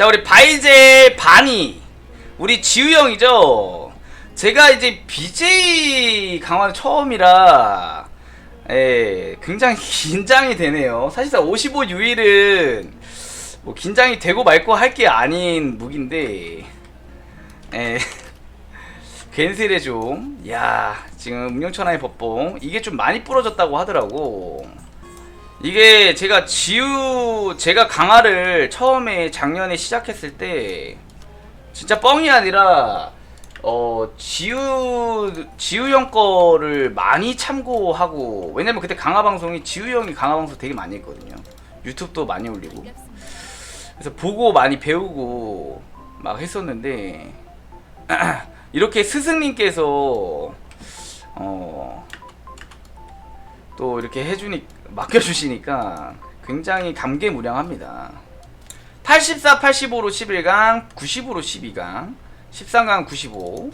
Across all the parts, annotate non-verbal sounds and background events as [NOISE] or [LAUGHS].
자 우리 바이제 바니 우리 지우 형이죠. 제가 이제 BJ 강화는 처음이라 예, 굉장히 [LAUGHS] 긴장이 되네요. 사실상 55 유일은 뭐 긴장이 되고 말고 할 게 아닌 무기인데 예. [LAUGHS] 괜스레 좀, 야, 지금 음영천하의 법봉, 이게 좀 많이 부러졌다고 하더라고. 이게 제가 지우, 제가 강화를 처음에 작년에 시작했을 때, 진짜 뻥이 아니라, 어, 지우, 지우 형 거를 많이 참고하고, 왜냐면 그때 강화 방송이 지우 형이 강화 방송 되게 많이 했거든요. 유튜브도 많이 올리고. 그래서 보고 많이 배우고 막 했었는데, [CLEARS THROAT] 이렇게 스승님께서 어, 또 이렇게 해주니 맡겨주시니까 굉장히 감개무량합니다. 84, 85로 11강, 90으로 12강, 13강 95.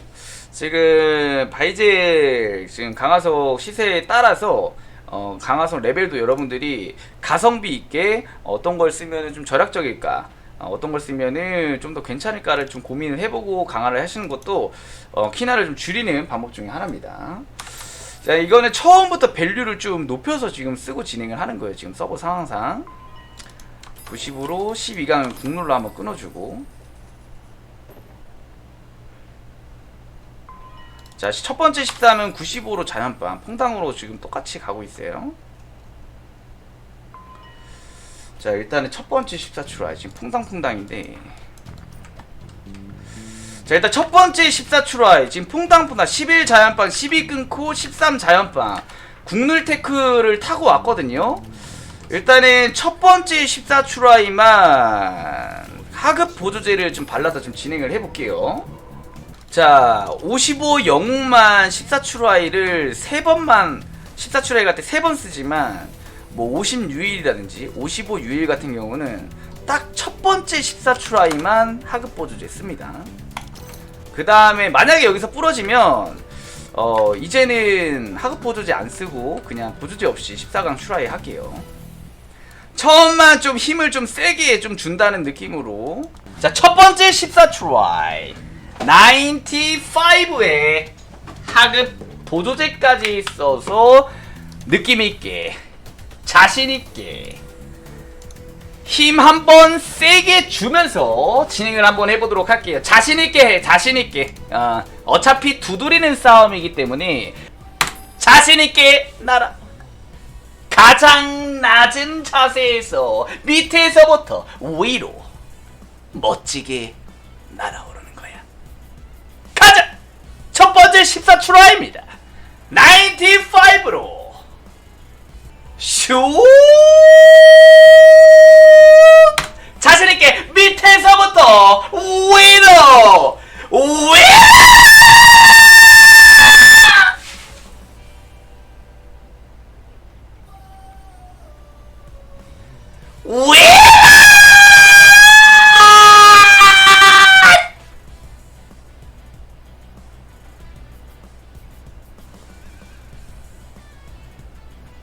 지금 바이젤 지금 강화석 시세에 따라서 어, 강화석 레벨도 여러분들이 가성비 있게 어떤 걸 쓰면 좀 절약적일까 어, 어떤 걸 쓰면은 좀 더 괜찮을까를 좀 고민을 해보고 강화를 하시는 것도 어, 키나를 좀 줄이는 방법 중에 하나입니다. 자 이거는 처음부터 밸류를 좀 높여서 지금 쓰고 진행을 하는 거예요. 지금 서버 상황상 90으로 12강 국룰로 한번 끊어주고 자 첫 번째 14면 95로 자연빵 퐁당으로 지금 똑같이 가고 있어요. 자 일단은 첫 번째 14추라 지금 퐁당퐁당인데 자 일단 첫 번째 14추라 지금 퐁당퐁당 11 자연빵 12 끊고 13 자연빵 국룰 테크를 타고 왔거든요 일단은 첫 번째 14추라이만 하급 보조제를 좀 발라서 좀 진행을 해볼게요 자 55 영웅만 14추라이를 3번만 14추라이 같은 3번 쓰지만 뭐 50유일이라든지 55 유일 같은 경우는 딱 첫 번째 14추라이만 하급 보조제 씁니다. 그 다음에 만약에 여기서 부러지면 어 이제는 하급 보조제 안 쓰고 그냥 보조제 없이 14강 추라이 할게요. 처음만 좀 힘을 좀 세게 좀 준다는 느낌으로 자 첫 번째 14추라이 95에 하급 보조제까지 써서 느낌 있게 자신 있게 힘 한번 세게 주면서 진행을 한번 해보도록 할게요. 자신 있게 해, 자신 있게. 어, 어차피 두드리는 싸움이기 때문에 자신 있게 날아. 가장 낮은 자세에서 밑에서부터 위로 멋지게 날아오르는 거야. 가자. 첫 번째 14추라입니다. 95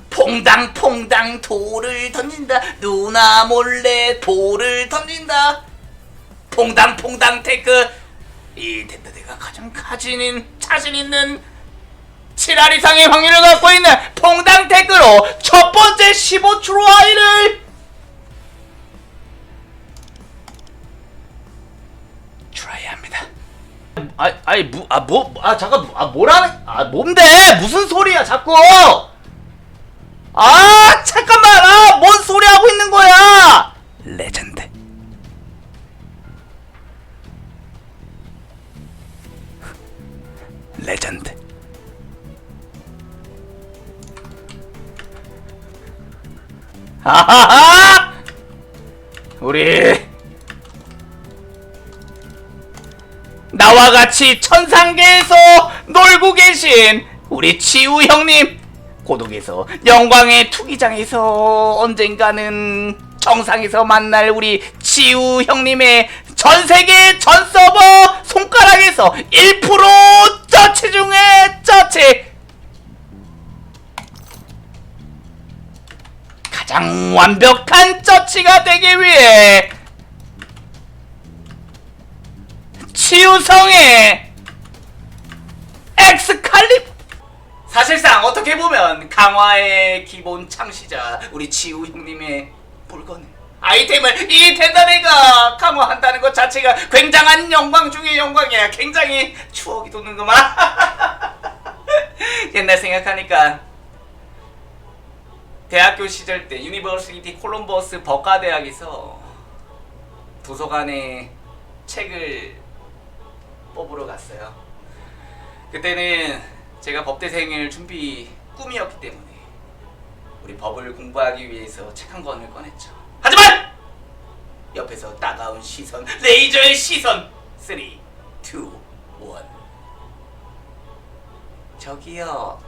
퐁당퐁당 돌을 던진다. 누나 몰래 돌을 던진다. 퐁당퐁당 테크. 이 텐트대가 가장 가진 자신 있는 7할 이상의 확률을 갖고 있는 퐁당 테크로 첫 번째 15트라이를 트라이 합니다. 아, 아니, 무, 아, 뭐, 아, 잠깐, 아, 뭐라는, 아, 뭔데? 무슨 소리야, 자꾸! 아 잠깐만! 아 뭔 소리 하고 있는 거야! 레전드. 레전드. 하하하! 우리 나와 같이 천상계에서 놀고 계신 우리 치우 형님 고독에서 영광의 투기장에서 언젠가는 정상에서 만날 우리 치우 형님의 전 세계 전 서버 손가락에서 1% 저치 중에 저치. 가장 완벽한 저치가 되기 위해 치유성의 엑스칼리 사실상 어떻게 보면 강화의 기본 창시자 우리 지우 형님의 물건 아이템을 이 대단해가 강화한다는 것 자체가 굉장한 영광 중의 영광이야. 굉장히 추억이 돋는구만. [LAUGHS] 옛날 생각하니까. 대학교 시절 때 유니버시티 콜럼버스 법과대학에서 도서관에 책을 뽑으러 갔어요. 그때는 제가 법대생을 준비 꿈이었기 때문에 우리 법을 공부하기 위해서 책 한 권을 꺼냈죠. 하지만 옆에서 따가운 시선, 레이저의 시선. 3, 2, 1. 저기요.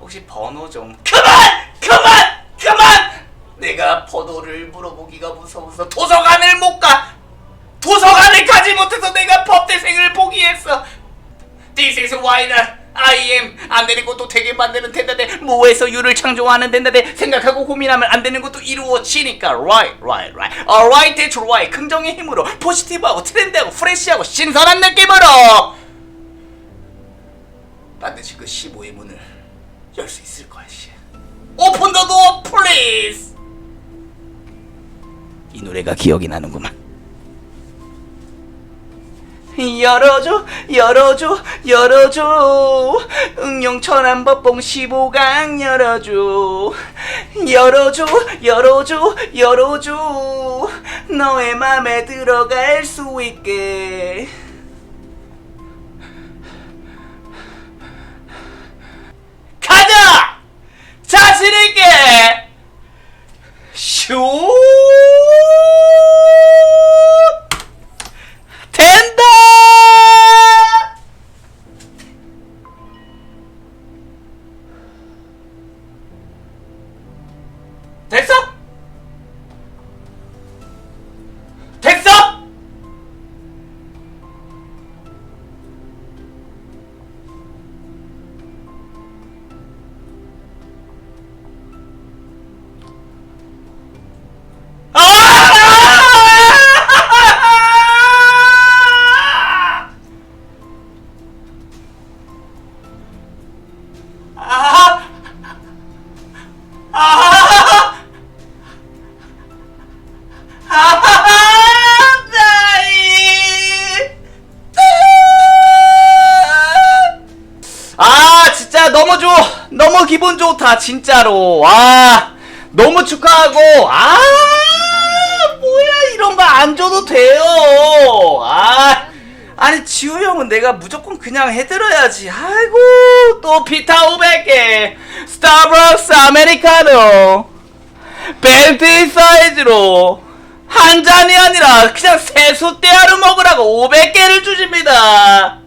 혹시 번호 좀 그만! 그만! 그만! 내가 번호를 물어보기가 무서워서 도서관을 못 가! 도서관을 가지 못해서 내가 법대생을 포기했어! This is why not I am. 안 되는 것도 되게 만드는 텐데 무에서 유를 창조하는 텐데 생각하고 고민하면 안 되는 것도 이루어지니까. Right right right. Alright that's right. 긍정의 힘으로 포지티브하고 트렌드하고 프레시하고 신선한 느낌으로. 반드시 그 15의 문을 열 수 있을 씨. 오픈 플리즈 이 노래가 기억이 나는구만 열어줘 열어줘 열어줘 응용천안 법봉 15강 열어줘 열어줘 열어줘 열어줘 너의 맘에 들어갈 수 있게 가자! 자신 있게! 슛! 너무 좋 너무 기분 좋다 진짜로. 와 너무 축하하고. 아 뭐야 이런 거 안 줘도 돼요. 아 아니 지우 형은 내가 무조건 그냥 해드려야지. 아이고 또 피타 500개. 스타벅스 아메리카노. 벨트 사이즈로. 한 잔이 아니라 그냥 세숫대야로 먹으라고 500개를 주십니다